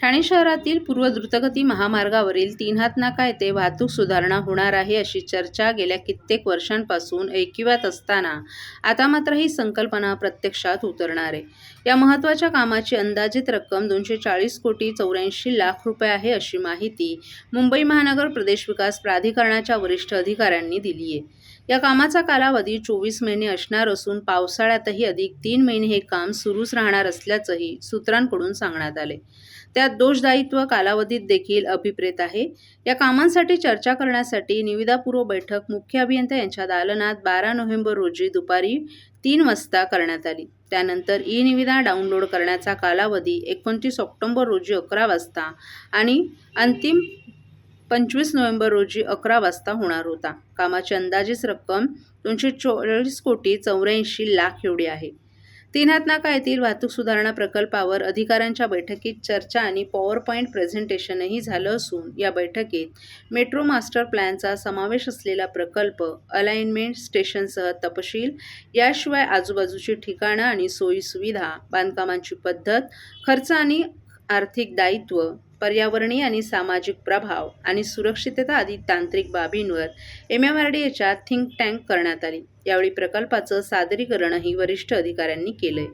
ठाणे शहरातील पूर्व द्रुतगती महामार्गावरील तीन हात नाका येथे वाहतूक सुधारणा होणार आहे अशी चर्चा गेल्या कित्येक वर्षांपासून ऐकिवात असताना आता मात्र ही संकल्पना प्रत्यक्षात उतरणार आहे. या महत्त्वाच्या कामाची अंदाजित रक्कम दोनशे चाळीस कोटी चौऱ्याऐंशी लाख रुपये आहे अशी माहिती मुंबई महानगर प्रदेश विकास प्राधिकरणाच्या वरिष्ठ अधिकाऱ्यांनी दिली आहे. या कामाचा कालावधी चोवीस महिने असणार असून पावसाळ्यातही अधिक तीन महिने हे काम सुरूच राहणार असल्याचंही सूत्रांकडून सांगण्यात आले. त्यात दोषदायित्व कालावधीत देखील अभिप्रेत आहे. या कामांसाठी चर्चा करण्यासाठी निविदापूर्व बैठक मुख्य अभियंता यांच्या दालनात बारा नोव्हेंबर रोजी दुपारी तीन वाजता करण्यात आली. त्यानंतर ई निविदा डाउनलोड करण्याचा कालावधी एकोणतीस ऑक्टोबर रोजी अकरा वाजता आणि अंतिम पंचवीस नोव्हेंबर रोजी अकरा वाजता होणार होता. कामाची अंदाजित रक्कम दोनशे चोवीस कोटी चौऱ्याऐंशी लाख एवढी आहे. तीन नाका येथील वाहतूक सुधारणा प्रकल्पावर अधिकाऱ्यांच्या बैठकीत चर्चा आणि पॉवर पॉईंट प्रेझेंटेशनही झालं असून या बैठकीत मेट्रो मास्टर प्लॅनचा समावेश असलेला प्रकल्प अलाइनमेंट स्टेशनसह तपशील याशिवाय आजूबाजूची ठिकाणं आणि सोयीसुविधा बांधकामांची पद्धत खर्च आणि आर्थिक दायित्व पर्यावरणीय आणि सामाजिक प्रभाव आणि सुरक्षितता आदी तांत्रिक बाबींवर एम एम आर डी एच्या थिंक टँक करण्यात आली. यावेळी प्रकल्पाचं सादरीकरणही वरिष्ठ अधिकाऱ्यांनी केलंय.